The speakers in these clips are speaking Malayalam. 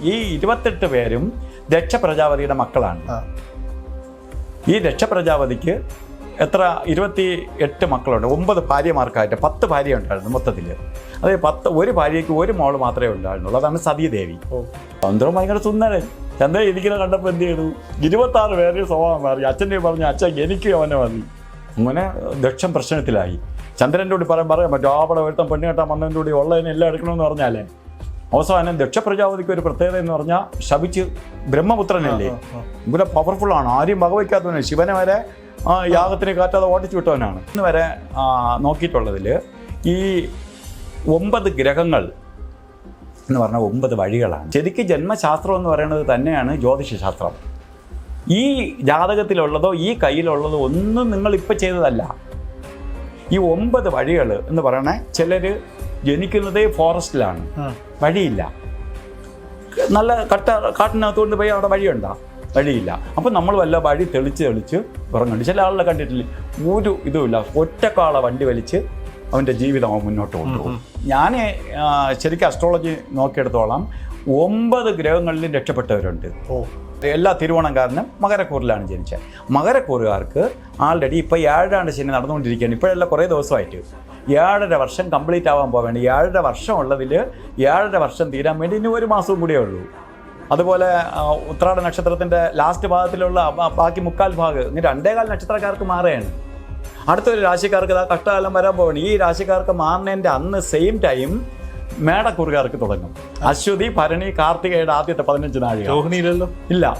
ഈ ഇരുപത്തെട്ട് പേരും ദക്ഷ പ്രജാപതിയുടെ മക്കളാണ് ഈ ദക്ഷ പ്രജാപതിക്ക് എത്ര? ഇരുപത്തി എട്ട് മക്കളുണ്ട്. ഒമ്പത് ഭാര്യമാർക്കായിട്ട് പത്ത് ഭാര്യ ഉണ്ടായിരുന്നു മൊത്തത്തിൽ അതായത് പത്ത് ഒരു ഭാര്യയ്ക്ക് ഒരു മോൾ മാത്രമേ ഉണ്ടായിരുന്നുള്ളൂ. അതാണ് സതീദേവി. ചന്ദ്രൻ ഭയങ്കര സുന്ദരൻ. ചന്ദ്രൻ ഇരിക്കുന്ന കണ്ടപ്പോൾ എന്ത് ചെയ്തു? ഇരുപത്താറ് പേര് സ്വഭാവം മാറി. അച്ഛന്റെ പറഞ്ഞു അച്ഛൻ എനിക്ക് അവനെ മതി. അങ്ങനെ ദക്ഷം പ്രശ്നത്തിലായി ചന്ദ്രന്റെ കൂടി പറയാൻ പറയാൻ പറ്റും. അവിടെ ഒരുത്തം പെണ്ണ് കെട്ടാൻ വന്നതിന്റെ കൂടി ഉള്ളതിനെല്ലാം എടുക്കണമെന്ന് പറഞ്ഞാലേ? അവസാനം ദക്ഷ പ്രജാപതിക്ക് ഒരു പ്രത്യേകത എന്ന് പറഞ്ഞാൽ ശപിച്ച് ബ്രഹ്മപുത്രനല്ലേ? ഇവിടെ പവർഫുൾ ആണ്. ആരും വകവയ്ക്കാത്തവനാണ്. ശിവനെ വരെ യാഗത്തിന് കാറ്റാതെ ഓടിച്ചു വിട്ടവനാണ്. ഇന്ന് വരെ നോക്കിയിട്ടുള്ളതിൽ ഈ ഒമ്പത് ഗ്രഹങ്ങൾ എന്ന് പറഞ്ഞാൽ ഒമ്പത് വഴികളാണ്. ശരിക്കും ജന്മശാസ്ത്രം എന്ന് പറയുന്നത് തന്നെയാണ് ജ്യോതിഷശാസ്ത്രം. ഈ ജാതകത്തിലുള്ളതോ ഈ കയ്യിലുള്ളതോ ഒന്നും നിങ്ങൾ ഇപ്പം ചെയ്തതല്ല. ഈ ഒമ്പത് വഴികൾ എന്ന് പറയണേ ചിലർ ജനിക്കുന്നതേ ഫോറസ്റ്റിലാണ്. വഴിയില്ല. നല്ല കട്ട കാട്ടിനകത്തുകൊണ്ട് പോയി അവിടെ വഴിയുണ്ടോ. വഴിയില്ല. അപ്പം നമ്മൾ വല്ല വഴി തെളിച്ച് തെളിച്ച് ഇറങ്ങുന്നുണ്ട്. ചില ആളുകളെ കണ്ടിട്ടില്ല? ഒരു ഇതുമില്ല. ഒറ്റക്കാള വണ്ടി വലിച്ച് അവന്റെ ജീവിതം അവൻ മുന്നോട്ട് കൊണ്ടുപോകും. ഞാൻ ശരിക്കും അസ്ട്രോളജി നോക്കിയെടുത്തോളാം ഒമ്പത് ഗ്രഹങ്ങളിലും രക്ഷപ്പെട്ടവരുണ്ട്. എല്ലാ തിരുവോണംകാരനും മകരക്കൂറിലാണ് ജനിച്ചത്. മകരക്കൂറുകാർക്ക് ആൾറെഡി ഇപ്പോൾ ഏഴാണ്ട് ശനി നടന്നുകൊണ്ടിരിക്കുകയാണ്. ഇപ്പോഴല്ല കുറേ ദിവസമായിട്ട്. ഏഴര വർഷം കംപ്ലീറ്റ് ആവാൻ പോവേണ്ട ഏഴര വർഷം ഉള്ളതിൽ ഏഴര വർഷം തീരാൻ വേണ്ടി ഇനി ഒരു മാസവും കൂടിയേ ഉള്ളൂ. അതുപോലെ ഉത്രാട നക്ഷത്രത്തിന്റെ ലാസ്റ്റ് ഭാഗത്തിലുള്ള ബാക്കി മുക്കാൽ ഭാഗം ഇനി രണ്ടേകാൽ നക്ഷത്രക്കാർക്ക് മാറുകയാണ്. അടുത്തൊരു രാശിക്കാർക്ക് ഇതാ കഷ്ടകാലം വരാൻ പോവാണ്. ഈ രാശിക്കാർക്ക് മാറുന്നതിന്റെ അന്ന് സെയിം ടൈം മേടക്കൂറുകാർക്ക് തുടങ്ങും. അശ്വതി ഭരണി കാർത്തികയുടെ ആദ്യത്തെ പതിനഞ്ച് നാഴിക. ഇല്ല.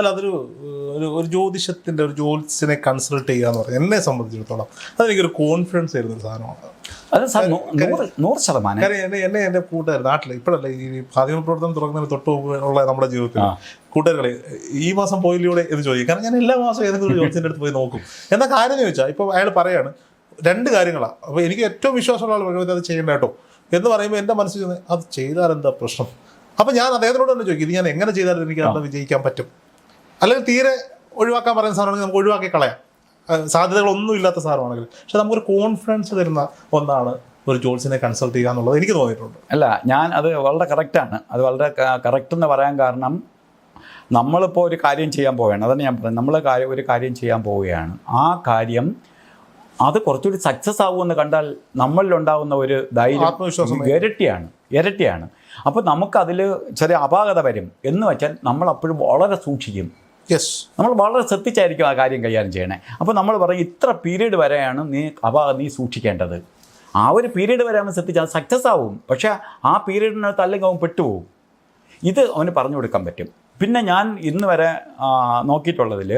അല്ല അതൊരു ഒരു ഒരു ജ്യോതിഷത്തിന്റെ ഒരു ജ്യോതിസിനെ കൺസൾട്ട് ചെയ്യുക എന്ന് പറയുന്നത് എന്നെ സംബന്ധിച്ചിടത്തോളം അതെനിക്കൊരു കോൺഫിഡൻസ് ആയിരുന്നു ഒരു സാധനമാണ്. അത് സാർ നൂ- നൂറ് നൂറ് ശതമാനം. കാര്യം എന്നെ എന്നെ എന്റെ കൂട്ടുകാർ നാട്ടിൽ ഇപ്പോഴല്ല ഈ മാധ്യമ പ്രവർത്തനം തുടങ്ങുന്നതിന് തൊട്ട് ഉള്ള നമ്മുടെ ജീവിതത്തിൽ കൂട്ടുകാരെ ഈ മാസം പോയില്ലൂടെ എന്ന് ചോദിക്കും. കാരണം ഞാൻ എല്ലാ മാസവും ഏതെങ്കിലും ഒരു അടുത്ത് പോയി നോക്കും. എന്നാ കാര്യം ചോദിച്ചാൽ ഇപ്പോൾ അയാൾ പറയാണ് രണ്ട് കാര്യങ്ങളാണ് അപ്പോൾ എനിക്ക് ഏറ്റവും വിശ്വാസമുള്ള ആൾ പറയുന്നത് അത് ചെയ്യണ്ട കേട്ടോ. എന്ന് പറയുമ്പോൾ എന്റെ മനസ്സിൽ അത് ചെയ്താൽ എന്താ പ്രശ്നം? അപ്പോൾ ഞാൻ അദ്ദേഹത്തിനോട് തന്നെ ചോദിക്കും ഇത് ഞാൻ എങ്ങനെ ചെയ്താലും എനിക്ക് അത് വിജയിക്കാൻ പറ്റും. അല്ലെങ്കിൽ തീരെ ഒഴിവാക്കാൻ പറയുന്ന സാധനമാണെങ്കിൽ നമുക്ക് ഒഴിവാക്കി കളയാം. സാധ്യതകളൊന്നും ഇല്ലാത്ത സാധനമാണെങ്കിൽ. പക്ഷെ നമുക്കൊരു കോൺഫിഡൻസ് തരുന്ന ഒന്നാണ് ഒരു ജോൾസിനെ കൺസൾട്ട് ചെയ്യുക എന്നുള്ളത് എനിക്ക് തോന്നിയിട്ടുണ്ട്. അല്ല ഞാൻ അത് വളരെ കറക്റ്റാണ് അത് വളരെ കറക്റ്റ് എന്ന് പറയാൻ കാരണം നമ്മളിപ്പോൾ ഒരു കാര്യം ചെയ്യാൻ പോവുകയാണ്. അതന്നെ ഞാൻ പറയുന്നത് നമ്മൾ കാര്യം ഒരു കാര്യം ചെയ്യാൻ പോവുകയാണ്. ആ കാര്യം അത് കുറച്ചുകൂടി സക്സസ് ആകുമെന്ന് കണ്ടാൽ നമ്മളിലുണ്ടാകുന്ന ഒരു ധൈര്യം ആത്മവിശ്വാസം ഇരട്ടിയാണ്. ഇരട്ടിയാണ്. അപ്പോൾ നമുക്കതിൽ ചെറിയ അപാകത വരും. എന്ന് വെച്ചാൽ നമ്മൾ അപ്പോഴും വളരെ സൂക്ഷിക്കും. യെസ് നമ്മൾ വളരെ ശ്രദ്ധിച്ചായിരിക്കും ആ കാര്യം കൈകാര്യം ചെയ്യണേ. അപ്പോൾ നമ്മൾ പറയും ഇത്ര പീരീഡ് വരെയാണ് നീ അവ നീ സൂക്ഷിക്കേണ്ടത്. ആ ഒരു പീരീഡ് വരെ അവൻ ശ്രദ്ധിച്ചാൽ സക്സസ് ആവും. പക്ഷേ ആ പീരീഡിനകത്ത് അല്ലെങ്കിൽ അവൻ പെട്ടുപോകും ഇത് അവന് പറഞ്ഞു കൊടുക്കാൻ പറ്റും. പിന്നെ ഞാൻ ഇന്ന് വരെ നോക്കിയിട്ടുള്ളതിൽ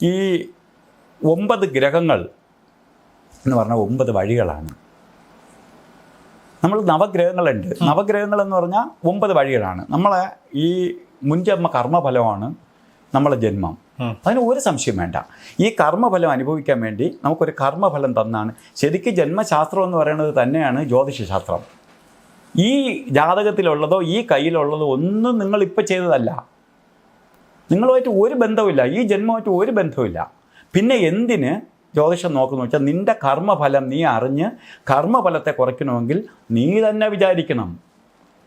ഈ ഒമ്പത് ഗ്രഹങ്ങൾ എന്ന് പറഞ്ഞാൽ ഒമ്പത് വഴികളാണ്. നമ്മൾ നവഗ്രഹങ്ങളുണ്ട്. നവഗ്രഹങ്ങൾ എന്ന് പറഞ്ഞാൽ ഒമ്പത് വഴികളാണ്. നമ്മളെ ഈ മുൻജന്മ കർമ്മഫലമാണ് നമ്മളെ ജന്മം. അതിന് ഒരു സംശയം വേണ്ട. ഈ കർമ്മഫലം അനുഭവിക്കാൻ വേണ്ടി നമുക്കൊരു കർമ്മഫലം തന്നാണ്. ശരിക്കും ജന്മശാസ്ത്രം എന്ന് പറയുന്നത് തന്നെയാണ് ജ്യോതിഷശാസ്ത്രം. ഈ ജാതകത്തിലുള്ളതോ ഈ കയ്യിലുള്ളതോ ഒന്നും നിങ്ങൾ ഇപ്പം ചെയ്തതല്ല. നിങ്ങളുമായിട്ട് ഒരു ബന്ധവുമില്ല. ഈ ജന്മമായിട്ട് ഒരു ബന്ധവുമില്ല. പിന്നെ എന്തിന് ജ്യോതിഷം നോക്കുന്നു വെച്ചാൽ നിന്റെ കർമ്മഫലം നീ അറിഞ്ഞ് കർമ്മഫലത്തെ കുറയ്ക്കണമെങ്കിൽ നീ തന്നെ വിചാരിക്കണം.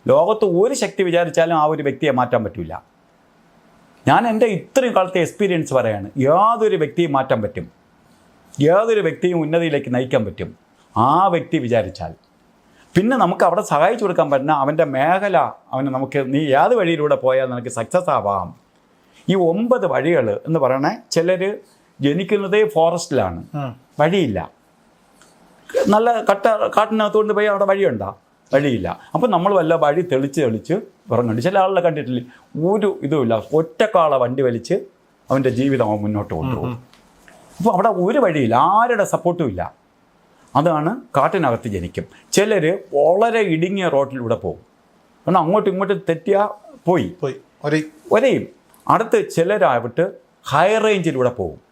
ലോകത്ത് ഒരു ശക്തി വിചാരിച്ചാലും ആ ഒരു വ്യക്തിയെ മാറ്റാൻ പറ്റില്ല ഞാൻ എന്റെ ഇത്രയും കാലത്തെ എക്സ്പീരിയൻസ് പറയാണ് യാതൊരു വ്യക്തിയും മാറ്റാൻ പറ്റും. യാതൊരു വ്യക്തിയും ഉന്നതിയിലേക്ക് നയിക്കാൻ പറ്റും. ആ വ്യക്തി വിചാരിച്ചാൽ. പിന്നെ നമുക്ക് അവിടെ സഹായിച്ചു കൊടുക്കാൻ പറ്റുന്ന അവന്റെ മേഖല അവന് നമുക്ക് നീ ഏത് വഴിയിലൂടെ പോയാൽ നിനക്ക് സക്സസ് ആവാം. ഈ ഒമ്പത് വഴികൾ എന്ന് പറയണേ ചിലർ ജനിക്കുന്നതേ ഫോറസ്റ്റിലാണ് വഴിയില്ല. നല്ല കട്ട കാട്ടിനകത്തുകൊണ്ട് പോയി അവിടെ വഴിയുണ്ടോ? വഴിയില്ല. അപ്പം നമ്മൾ വല്ല വഴി തെളിച്ച് തെളിച്ച് ഉറങ്ങുന്നുണ്ട്. ചില ആളുകളെ കണ്ടിട്ടില്ല? ഒരു ഇതുമില്ല. ഒറ്റക്കാളെ വണ്ടി വലിച്ച് അവന്റെ ജീവിതം അവൻ മുന്നോട്ട് കൊണ്ടുപോകും. അപ്പോൾ അവിടെ ഒരു വഴിയില്ല. ആരുടെ സപ്പോർട്ടും ഇല്ല. അതാണ് കാട്ടിനകത്ത് ജനിക്കും. ചിലർ വളരെ ഇടുങ്ങിയ റോട്ടിലൂടെ പോകും. കാരണം അങ്ങോട്ടും ഇങ്ങോട്ടും തെറ്റിയാൽ പോയി. പോയി. ഒരു. ഒരേയും. അടുത്ത് ചിലരായിട്ട് ഹൈ റേഞ്ചിലൂടെ പോകും.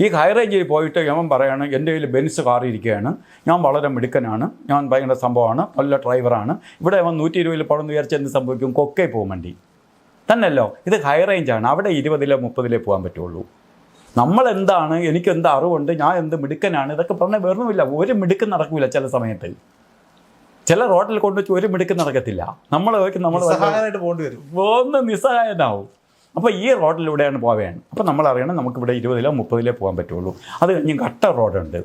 ഈ ഹൈ റേഞ്ചിൽ പോയിട്ട് യമൻ പറയാണ് എന്റെ കയ്യിൽ ബെൻസ് കാർ ഇരിക്കുകയാണ്. ഞാൻ വളരെ മിടുക്കനാണ്. ഞാൻ ഭയങ്കര സംഭവമാണ്. നല്ല ഡ്രൈവറാണ് ഇവിടെ അവൻ നൂറ്റി ഇരുപതിൽ പോകണമെന്ന് വിചാരിച്ച് എന്ത് സംഭവിക്കും? കൊക്കെ പോകും വണ്ടി. തന്നെയല്ലോ. ഇത് ഹൈ റേഞ്ചാണ് അവിടെ ഇരുപതിലോ മുപ്പതിലേ പോകാൻ പറ്റുള്ളൂ. നമ്മൾ എന്താണ് എനിക്ക് എന്ത് അറിവുണ്ട്? ഞാൻ എന്ത് മിടുക്കനാണ്? ഇതൊക്കെ പറഞ്ഞാൽ വേറൊന്നുമില്ല ഒരു മിടുക്ക് നടക്കില്ല ചില സമയത്ത്. ചില റോഡിൽ കൊണ്ടുവച്ച് ഒരു മിടുക്ക് നടക്കത്തില്ല. നമ്മൾ നമ്മൾ പോകേണ്ടി വരും. ഒന്ന് നിസ്സഹായനാവും. അപ്പോൾ ഈ റോഡിലൂടെയാണ് പോവുകയാണ് അപ്പോൾ നമ്മൾ അറിയണം നമുക്കിവിടെ ഇരുപതിലോ മുപ്പതിലോ പോകാൻ പറ്റുള്ളൂ. അത് കഴിഞ്ഞ് ഘട്ട റോഡുണ്ട്.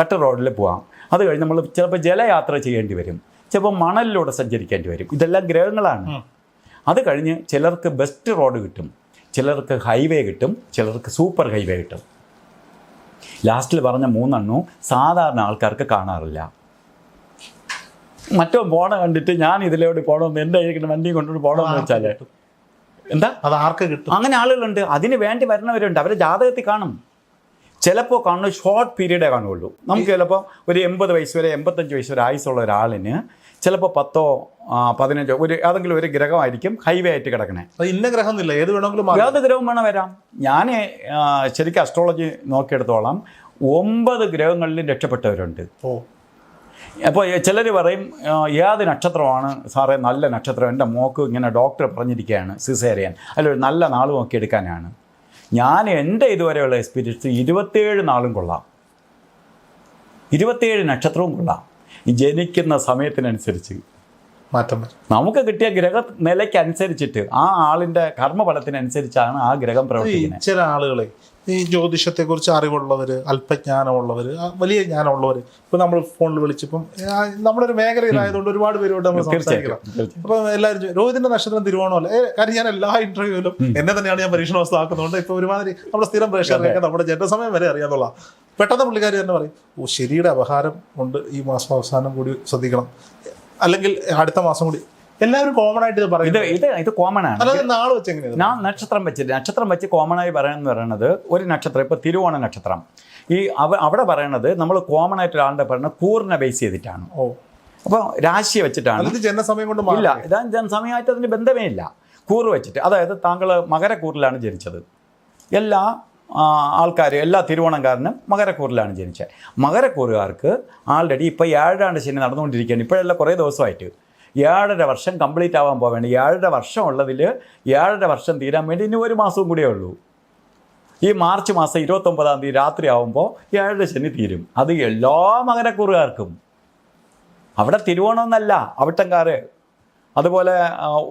ഘട്ട റോഡിൽ പോവാം. അത് കഴിഞ്ഞ് നമ്മൾ ചിലപ്പോൾ ജലയാത്ര ചെയ്യേണ്ടി വരും. ചിലപ്പോൾ മണലിലൂടെ സഞ്ചരിക്കേണ്ടി വരും. ഇതെല്ലാം ഗ്രഹങ്ങളാണ്. അത് കഴിഞ്ഞ് ചിലർക്ക് ബെസ്റ്റ് റോഡ് കിട്ടും. ചിലർക്ക് ഹൈവേ കിട്ടും. ചിലർക്ക് സൂപ്പർ ഹൈവേ കിട്ടും. ലാസ്റ്റിൽ പറഞ്ഞ മൂന്നെണ്ണവും സാധാരണ ആൾക്കാർക്ക് കാണാറില്ല. മറ്റോ പോണ കണ്ടിട്ട് ഞാൻ ഇതിലോട്ട് പോകണമെന്ന് എന്റെ വണ്ടിയും വണ്ടി കൊണ്ടുപോയി പോകണമെന്ന് വെച്ചാൽ എന്താ? അത് ആർക്ക് കിട്ടും? അങ്ങനെ ആളുകളുണ്ട്. അതിന് വേണ്ടി വരുന്നവരുണ്ട്. അവരെ ജാതകത്തിൽ കാണും. ചിലപ്പോൾ കാണുന്ന ഷോർട്ട് പീരീഡേ കാണുള്ളൂ. നമുക്ക് ചിലപ്പോൾ ഒരു എൺപത് വയസ്സ് വരെ എൺപത്തഞ്ച് വയസ്സ് വരെ ആയുസുള്ള ഒരാളിന് ചിലപ്പോൾ പത്തോ പതിനഞ്ചോ ഒരു ഏതെങ്കിലും ഒരു ഗ്രഹമായിരിക്കും ഹൈവേ ആയിട്ട് കിടക്കണേ. ഇന്ന ഗ്രഹം എന്നില്ല ഏത് വേണമെങ്കിലും. ഏത് ഗ്രഹം വേണം വരാം. ഞാൻ ശരിക്കും അസ്ട്രോളജി നോക്കിയെടുത്തോളം ഒമ്പത് ഗ്രഹങ്ങളിലും രക്ഷപ്പെട്ടവരുണ്ട്. ഓ. അപ്പോൾ ചിലർ പറയും ഏത് നക്ഷത്രമാണ് സാറേ നല്ല നക്ഷത്രം? എന്റെ മോക്ക് ഇങ്ങനെ ഡോക്ടർ പറഞ്ഞിരിക്കുകയാണ് സിസേറിയൻ. അതിലൊരു നല്ല നാൾ നോക്കി എടുക്കാനാണ്. ഞാൻ എന്റെ ഇതുവരെയുള്ള എക്സ്പീരിയൻസ് ഇരുപത്തേഴ് നാളും കൊള്ളാം. ഇരുപത്തേഴ് നക്ഷത്രവും കൊള്ളാം. ജനിക്കുന്ന സമയത്തിനനുസരിച്ച്. മാറ്റം നമുക്ക് കിട്ടിയ ഗ്രഹ നിലയ്ക്ക് അനുസരിച്ചിട്ട് ആ ആളിന്റെ കർമ്മഫലത്തിനനുസരിച്ചാണ് ആ ഗ്രഹം പ്രവർത്തിക്കുന്നത്. ചില ആളുകളെ ഈ ജ്യോതിഷത്തെ കുറിച്ച് അല്പജ്ഞാനമുള്ളവർ വലിയ ജ്ഞാനമുള്ളവർ ഇപ്പൊ നമ്മൾ ഫോണിൽ വിളിച്ചപ്പം നമ്മളൊരു മേഖലയിലായതുകൊണ്ട് ഒരുപാട് പേരോട് നമ്മൾ സംസാരിക്കണം. അപ്പൊ എല്ലാവരും രോഹിതിന്റെ രോഹിതിന്റെ നക്ഷത്രം തിരുവോണമല്ല? ഏ, കാര്യം ഞാൻ എല്ലാ ഇന്റർവ്യൂവിലും എന്നെ തന്നെയാണ് ഞാൻ പരീക്ഷണ ആക്കുന്നതുകൊണ്ട് ഇപ്പൊ ഒരുമാതിരി നമ്മുടെ സ്ഥിരം പ്രേക്ഷകരൊക്കെ നമ്മുടെ ജനസമയം വരെ അറിയാന്നുള്ള. പെട്ടെന്ന് പുള്ളിക്കാരി തന്നെ പറയും ഓ ശരിയുടെ അപഹാരം ഉണ്ട് ഈ മാസം അവസാനം കൂടി ശ്രദ്ധിക്കണം. അല്ലെങ്കിൽ അടുത്ത മാസം കൂടി എല്ലാവരും കോമൺ ആയിട്ട് ഇത് പറയും ഇത് ഇത് കോമൺ ആണ്. നാളെ വെച്ച് എങ്ങനെയാണ് ഞാൻ നക്ഷത്രം വെച്ചിട്ട് നക്ഷത്രം വെച്ച് കോമൺ ആയി പറയുന്നത് പറയുന്നത് ഒരു നക്ഷത്രം ഇപ്പോൾ തിരുവോണ നക്ഷത്രം. ഈ അവ അവിടെ പറയണത് നമ്മൾ കോമൺ ആയിട്ട് ഒരാളുടെ പറയുന്നത് കൂറിനെ ബേസ് ചെയ്തിട്ടാണ്. ഓ. അപ്പോൾ രാശിയെ വെച്ചിട്ടാണ്. ജനസമയം കൊണ്ട് ഇല്ല ഇതാ ജനസമയമായിട്ട് അതിന് ബന്ധമേ ഇല്ല. കൂറ് വെച്ചിട്ട് അതായത് താങ്കൾ മകരക്കൂറിലാണ് ജനിച്ചത്. എല്ലാ ആൾക്കാരും എല്ലാ തിരുവോണംകാരനും മകരക്കൂറിലാണ് ജനിച്ചത്. മകരക്കൂറുകാർക്ക് ആൾറെഡി ഇപ്പോൾ ഏഴാണ്ട് ശനി നടന്നുകൊണ്ടിരിക്കുകയാണ്. ഇപ്പോഴല്ല കുറേ ദിവസമായിട്ട്. ഏഴര വർഷം കംപ്ലീറ്റ് ആവാൻ പോവാണ്. ഏഴര വർഷം ഉള്ളതിൽ ഏഴര വർഷം തീരാൻ വേണ്ടി ഇനി ഒരു മാസവും കൂടിയേ ഉള്ളൂ. ഈ മാർച്ച് മാസം ഇരുപത്തൊമ്പതാം തീയതി രാത്രി ആവുമ്പോൾ ഏഴര ശനി തീരും. അത് എല്ലാ മകരക്കൂറുകാർക്കും. അവിടെ തിരുവോണമെന്നല്ല അവിട്ടംകാർ അതുപോലെ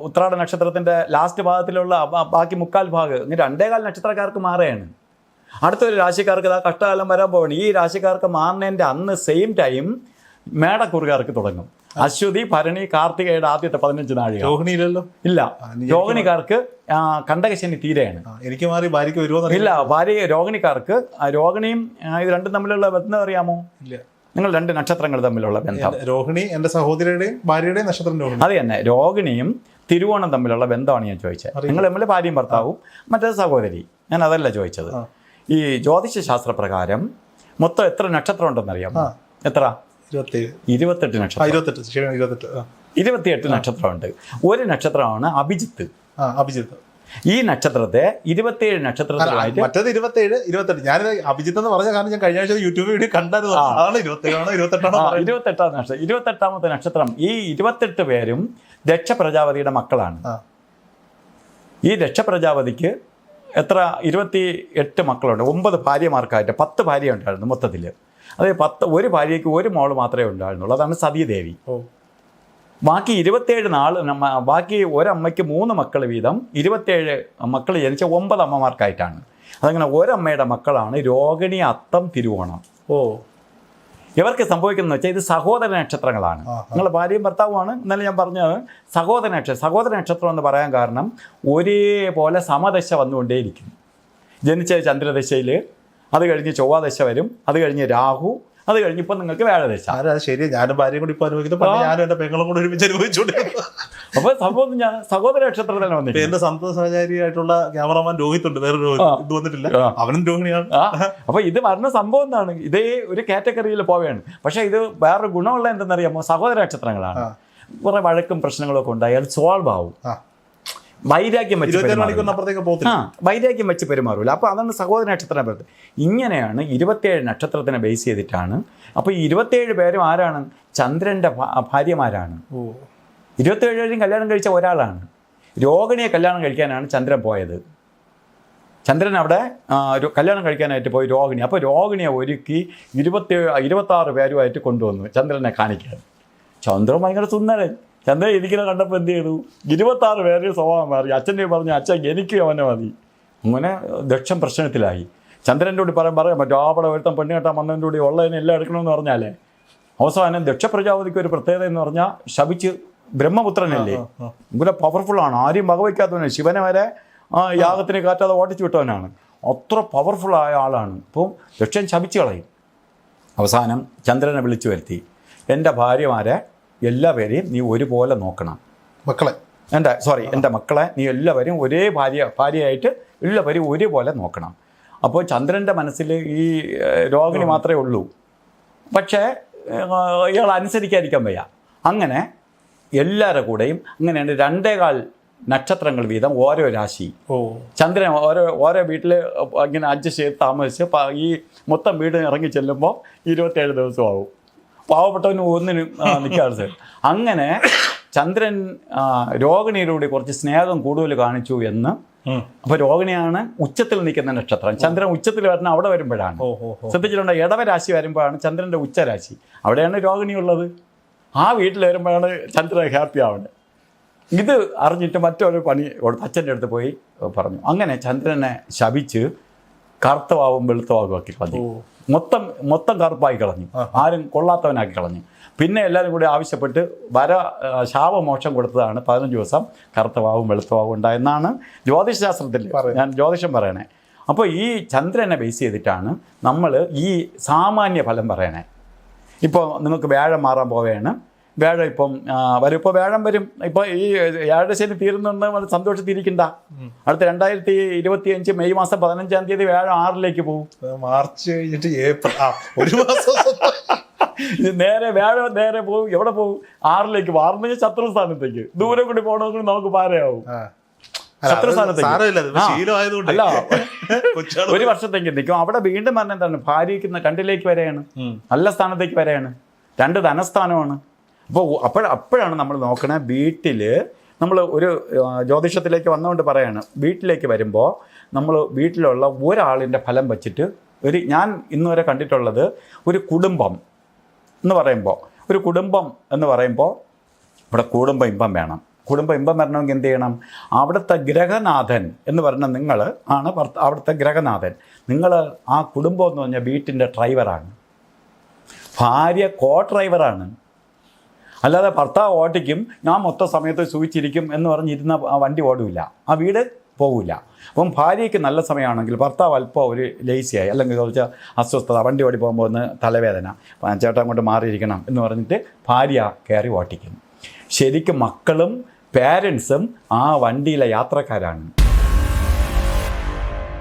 ഉത്രാട നക്ഷത്രത്തിന്റെ ലാസ്റ്റ് ഭാഗത്തിലുള്ള ബാക്കി മുക്കാൽ ഭാഗം ഇങ്ങനെ രണ്ടേകാൽ നക്ഷത്രക്കാർക്ക് മാറുകയാണ്. അടുത്തൊരു രാശിക്കാർക്ക് ഇതാ കഷ്ടകാലം വരാൻ പോവാണ്. ഈ രാശിക്കാർക്ക് മാറുന്നതിന്റെ അന്ന് സെയിം ടൈം മേടക്കുറുകാർക്ക് തുടങ്ങും. അശ്വതി ഭരണി കാർത്തികയുടെ ആദ്യത്തെ പതിനഞ്ച് നാഴിക. രോഹിണിയിലല്ലോ ഇല്ല. രോഹിണിക്കാർക്ക് കണ്ടകശനി തീരെയാണ്. എനിക്ക് മാറി ഭാര്യയ്ക്ക് വരുമോ ഇല്ല ഭാര്യ രോഹിണിക്കാർക്ക് രോഹിണിയും ഇത് രണ്ടും തമ്മിലുള്ള ബന്ധം അറിയാമോ? ഇല്ല. നിങ്ങൾ രണ്ട് നക്ഷത്രങ്ങൾ തമ്മിലുള്ള ബന്ധം. രോഹിണി എന്റെ സഹോദരിയുടെയും ഭാര്യയുടെയും നക്ഷത്രം രോഹിണി. അത് തന്നെ. രോഹിണിയും തിരുവോണം തമ്മിലുള്ള ബന്ധമാണ് ഞാൻ ചോദിച്ചത്. നിങ്ങൾ തമ്മിൽ ഭാര്യയും ഭർത്താവും മറ്റേ സഹോദരി. ഞാൻ അതല്ല ചോദിച്ചത്. ഈ ജ്യോതിഷ ശാസ്ത്രപ്രകാരം മൊത്തം എത്ര നക്ഷത്രം ഉണ്ടെന്നറിയാം ആ. എത്ര? ഇരുപത്തെട്ട് നക്ഷത്രം. ഇരുപത്തിയെട്ട് നക്ഷത്രമുണ്ട്. ഒരു നക്ഷത്രമാണ് അഭിജിത്ത്. അഭിജിത്ത്. ഈ നക്ഷത്രത്തെ ഇരുപത്തിയേഴ് നക്ഷത്രത്തിലായിട്ട് മറ്റേത് ഇരുപത്തേഴ് ഇരുപത്തെട്ട്. ഞാൻ അഭിജിത്ത് എന്ന് പറഞ്ഞ കാരണം ഞാൻ കഴിഞ്ഞ ആഴ്ച യൂട്യൂബ് വീഡിയോ കണ്ടായിരുന്നു. അതാണ് ഇരുപത്തേഴാണോ ഇരുപത്തെട്ടാണോ. ഇരുപത്തെട്ടാം നക്ഷത്രം ഇരുപത്തെട്ടാമത്തെ നക്ഷത്രം. ഈ ഇരുപത്തെട്ട് പേരും ദക്ഷ പ്രജാപതിയുടെ മക്കളാണ് ഈ ദക്ഷ പ്രജാപതിക്ക് എത്ര? ഇരുപത്തി എട്ട് മക്കളുണ്ട്. ഒമ്പത് ഭാര്യമാർക്കായിട്ട് പത്ത് ഭാര്യ ഉണ്ടായിരുന്നു മൊത്തത്തിൽ അതായത് പത്ത് ഒരു ഭാര്യയ്ക്ക് ഒരു മോൾ മാത്രമേ ഉണ്ടായിരുന്നുള്ളൂ. അതാണ് സതീദേവി ഓ. ബാക്കി ഇരുപത്തേഴ് നാൾ ബാക്കി ഒരമ്മയ്ക്ക് മൂന്ന് മക്കൾ വീതം ഇരുപത്തേഴ് മക്കൾ ജനിച്ച ഒമ്പത് അമ്മമാർക്കായിട്ടാണ്. അതങ്ങനെ ഒരമ്മയുടെ മക്കളാണ് രോഹിണി അത്തം തിരുവോണം. ഓ. ഇവർക്ക് സംഭവിക്കുന്നത് വെച്ചാൽ ഇത് സഹോദര നക്ഷത്രങ്ങളാണ്. നിങ്ങൾ ഭാര്യയും ഭർത്താവുമാണ്. എന്നാലും ഞാൻ പറഞ്ഞത് സഹോദര നക്ഷത്രം സഹോദര നക്ഷത്രം എന്ന് പറയാൻ കാരണം ഒരേപോലെ സമദശ വന്നുകൊണ്ടേയിരിക്കും ജനിച്ച ചന്ദ്രദശയിൽ അത് കഴിഞ്ഞ് ചൊവ്വാദശ വരും അത് കഴിഞ്ഞ് രാഹു അത് കഴിഞ്ഞ് ഇപ്പം നിങ്ങൾക്ക് വ്യാഴദശ ശരി ഞാനും ഭാര്യയും കൂടി ഇപ്പൊ അനുഭവിക്കുന്നു. പണ്ട് ഞാനും എന്റെ പെങ്ങളും കൂടി ഒരുമിച്ച് അനുഭവിച്ചുകൊണ്ടിരുന്നു അപ്പോൾ സംഭവം ഞാൻ സഹോദര നക്ഷത്രത്തിൽ തന്നെ വന്നിട്ട് എന്റെ സന്തോഷ സഹചാരിയായിട്ടുള്ള ക്യാമറമാൻ രോഹിത്. ഉണ്ട് വേറെ. ഇത് വന്നിട്ടില്ല. അവനും രോഹിണിയാണ്. അപ്പൊ അപ്പോൾ ഇത് വരുന്ന സംഭവം എന്താണ്? ഇതേ ഒരു കാറ്റഗറിയിൽ പോവുകയാണ്. പക്ഷേ ഇത് വേറൊരു ഗുണമുള്ള എന്തെന്നറിയാമോ? സഹോദര നക്ഷത്രങ്ങളാണ്. കുറെ വഴക്കും പ്രശ്നങ്ങളൊക്കെ ഉണ്ടായാൽ സോൾവ് ആവും വൈരാഗ്യം വെച്ച്. ആ വൈരാഗ്യം വെച്ച് പെരുമാറില്ല അപ്പോൾ അതാണ് സഹോദര നക്ഷത്രം പറയുന്നത് ഇങ്ങനെയാണ് ഇരുപത്തേഴ് നക്ഷത്രത്തിനെ ബേസ് ചെയ്തിട്ടാണ്. അപ്പോൾ ഈ ഇരുപത്തേഴ് പേരും ആരാണ്? ചന്ദ്രന്റെ ഭാര്യമാരാണ്. ഓ. ഇരുപത്തേഴ് പേരും കല്യാണം കഴിച്ച ഒരാളാണ്. രോഹിണിയെ കല്യാണം കഴിക്കാനാണ് ചന്ദ്രൻ പോയത്. ചന്ദ്രൻ അവിടെ കല്യാണം കഴിക്കാനായിട്ട് പോയി രോഹിണി അപ്പോൾ രോഹിണിയെ ഒരുക്കി ഇരുപത്തി ഇരുപത്താറ് പേരുമായിട്ട് കൊണ്ടുവന്നു ചന്ദ്രനെ കാണിക്കാൻ. ചന്ദ്രൻ ഭയങ്കര സുന്ദരൻ. ചന്ദ്രൻ ഇരിക്കുന്ന കണ്ടപ്പോൾ എന്ത് ചെയ്തു? ഇരുപത്താറ് പേരുടെ സ്വഭാവം മാറി. അച്ഛന്റെ പറഞ്ഞു അച്ഛൻ എനിക്ക് അവനെ മതി. അങ്ങനെ ദക്ഷം പ്രശ്നത്തിലായി. ചന്ദ്രന്റെ കൂടി പറയാൻ പറയാം മറ്റോ ആ പടം ഒരുത്തം പെണ്ണ് കെട്ടാൻ വന്നതിന്റെ കൂടി ഉള്ളതിനെ എല്ലാം എടുക്കണമെന്ന് പറഞ്ഞാലേ? അവസാനം ദക്ഷ പ്രജാപതിക്ക് ഒരു പ്രത്യേകത എന്ന് പറഞ്ഞാൽ ശപിച്ച് ബ്രഹ്മപുത്രനല്ലേ? ഇവിടെ പവർഫുള്ളാണ് ആരും വകവയ്ക്കാത്തവനാണ് ശിവനെ വരെ ആ യാഗത്തിന് കാറ്റാതെ ഓട്ടിച്ചു വിട്ടവനാണ്. അത്ര പവർഫുള്ളായ ആളാണ്. ഇപ്പോൾ ദക്ഷൻ ശപിച്ചു കളയും. അവസാനം ചന്ദ്രനെ വിളിച്ചു വരുത്തി. എന്റെ ഭാര്യമാരെ എല്ലാവരെയും നീ ഒരുപോലെ നോക്കണം. മക്കളെ. എന്റെ സോറി എന്റെ മക്കളെ? നീ എല്ലാവരും ഒരേ ഭാര്യ ഭാര്യയായിട്ട് എല്ലാവരും ഒരുപോലെ നോക്കണം. അപ്പോൾ ചന്ദ്രന്റെ മനസ്സിൽ ഈ രോഹിണി മാത്രമേ ഉള്ളൂ. പക്ഷേ ഇയാൾ അനുസരിക്കാതിരിക്കാൻ വയ്യ. അങ്ങനെ എല്ലാവരുടെ കൂടെയും അങ്ങനെയാണ് രണ്ടേകാൽ നക്ഷത്രങ്ങൾ വീതം ഓരോ രാശി. ഓ. ചന്ദ്രൻ ഓരോ ഓരോ വീട്ടിൽ ഇങ്ങനെ അഡ്ജസ്റ്റ് ചെയ്ത് താമസിച്ച് ഈ മൊത്തം വീട് ഇറങ്ങി ചെല്ലുമ്പോൾ ഇരുപത്തേഴ് ദിവസമാവും. പാവപ്പെട്ടവന് ഒന്നിനും നിൽക്കാതെ സാർ അങ്ങനെ ചന്ദ്രൻ രോഹിണിയിലൂടെ കുറച്ച് സ്നേഹം കൂടുതൽ കാണിച്ചു എന്ന്. അപ്പൊ രോഹിണിയാണ് ഉച്ചത്തിൽ നിൽക്കുന്ന നക്ഷത്രം. ചന്ദ്രൻ ഉച്ചത്തിൽ വരുന്ന അവിടെ വരുമ്പോഴാണ്. ശ്രദ്ധിച്ചിട്ടുണ്ട്? ഇടവരാശി വരുമ്പോഴാണ് ചന്ദ്രന്റെ ഉച്ചരാശി. അവിടെയാണ് രോഹിണി ഉള്ളത്. ആ വീട്ടിൽ വരുമ്പോഴാണ് ചന്ദ്രൻ ഹാപ്പി ആവുന്നത് ഇത് അറിഞ്ഞിട്ട് മറ്റൊരു പണി അച്ഛന്റെ അടുത്ത് പോയി പറഞ്ഞു. അങ്ങനെ ചന്ദ്രനെ ശപിച്ച് കറുത്തവാകും വെളുത്തവാകും ഒക്കെ പതി ഓ. മൊത്തം മൊത്തം കറുപ്പായി കളഞ്ഞു. ആരും കൊള്ളാത്തവനാക്കി കളഞ്ഞു. പിന്നെ എല്ലാവരും കൂടി ആവശ്യപ്പെട്ട് വര ശാപമോക്ഷം കൊടുത്തതാണ് പതിനഞ്ച് ദിവസം കറുത്തവാവും വെളുത്തവാവും ഉണ്ടായെന്നാണ് ജ്യോതിഷശാസ്ത്രത്തിൽ ഞാൻ ജ്യോതിഷം പറയണേ. അപ്പോൾ ഈ ചന്ദ്രനെ ബേസ് ചെയ്തിട്ടാണ് നമ്മൾ ഈ സാമാന്യ ഫലം പറയണേ. ഇപ്പോൾ നിങ്ങൾക്ക് വ്യാഴം മാറാൻ പോവുകയാണ്. വ്യാഴം ഇപ്പം വരും. ഇപ്പോൾ വേഴം വരും. ഇപ്പോൾ ഈ വ്യാഴശനി തീരുന്നുണ്ട് അത് സന്തോഷത്തിരിക്കണ്ട. അടുത്ത രണ്ടായിരത്തി ഇരുപത്തി അഞ്ച് മെയ് മാസം പതിനഞ്ചാം തീയതി വ്യാഴം ആറിലേക്ക് പോകും. മാർച്ച് കഴിഞ്ഞിട്ട് ഏപ്രിൽ ഒരു മാസം നേരെ വ്യാഴം നേരെ പോകും. എവിടെ പോകും? ആറിലേക്ക് പോകും. ആറെന്ന് വെച്ചാൽ ശത്രു സ്ഥാനത്തേക്ക് ദൂരെ കൂടി പോകണമെങ്കിൽ നമുക്ക് പാരയാവും. ശത്രു സ്ഥാനത്തേക്ക്. അല്ല. ഒരു വർഷത്തേക്ക് നിൽക്കും. അവിടെ വീണ്ടും പറഞ്ഞ എന്താണ്? ഭാര്യയ്ക്ക് രണ്ടിലേക്ക് വരെയാണ്. നല്ല സ്ഥാനത്തേക്ക് വരെയാണ്. രണ്ട് ധനസ്ഥാനമാണ്. അപ്പോൾ അപ്പോൾ അപ്പോഴാണ് നമ്മൾ നോക്കണേ വീട്ടിൽ നമ്മൾ ഒരു ജ്യോതിഷത്തിലേക്ക് വന്നുകൊണ്ട് പറയാണ്. വീട്ടിലേക്ക് വരുമ്പോൾ നമ്മൾ വീട്ടിലുള്ള ഒരാളിന്റെ ഫലം വച്ചിട്ട് ഒരു ഞാൻ ഇന്ന് വരെ കണ്ടിട്ടുള്ളത് ഒരു കുടുംബം എന്ന് പറയുമ്പോൾ ഒരു കുടുംബം എന്ന് പറയുമ്പോൾ ഇവിടെ കുടുംബ ഇമ്പം വേണം. കുടുംബ ഇമ്പം വരണമെങ്കിൽ എന്ത് ചെയ്യണം? അവിടുത്തെ ഗ്രഹനാഥൻ എന്ന് പറഞ്ഞ നിങ്ങൾ ആണ് അവിടുത്തെ ഗ്രഹനാഥൻ. നിങ്ങൾ ആ കുടുംബം എന്ന് പറഞ്ഞാൽ വീട്ടിന്റെ ഡ്രൈവറാണ് ഭാര്യ കോ ഡ്രൈവറാണ് അല്ലാതെ ഭർത്താവ് ഓട്ടിക്കും ഞാൻ മൊത്ത സമയത്ത് സൂചിച്ചിരിക്കും എന്ന് പറഞ്ഞിരുന്ന ആ വണ്ടി ഓടില്ല ആ വീട് പോകില്ല അപ്പം ഭാര്യയ്ക്ക് നല്ല സമയമാണെങ്കിൽ ഭർത്താവ് അല്പം ഒരു ലേസിയായി അല്ലെങ്കിൽ കുറച്ച് അസ്വസ്ഥത വണ്ടി ഓടി പോകുമ്പോൾ ഒന്ന് തലവേദന ചേട്ടൻ കൊണ്ട് മാറിയിരിക്കണം എന്ന് പറഞ്ഞിട്ട് ഭാര്യ കയറി ഓട്ടിക്കും. ശരിക്കും മക്കളും പേരൻസും ആ വണ്ടിയിലെ യാത്രക്കാരാണ്.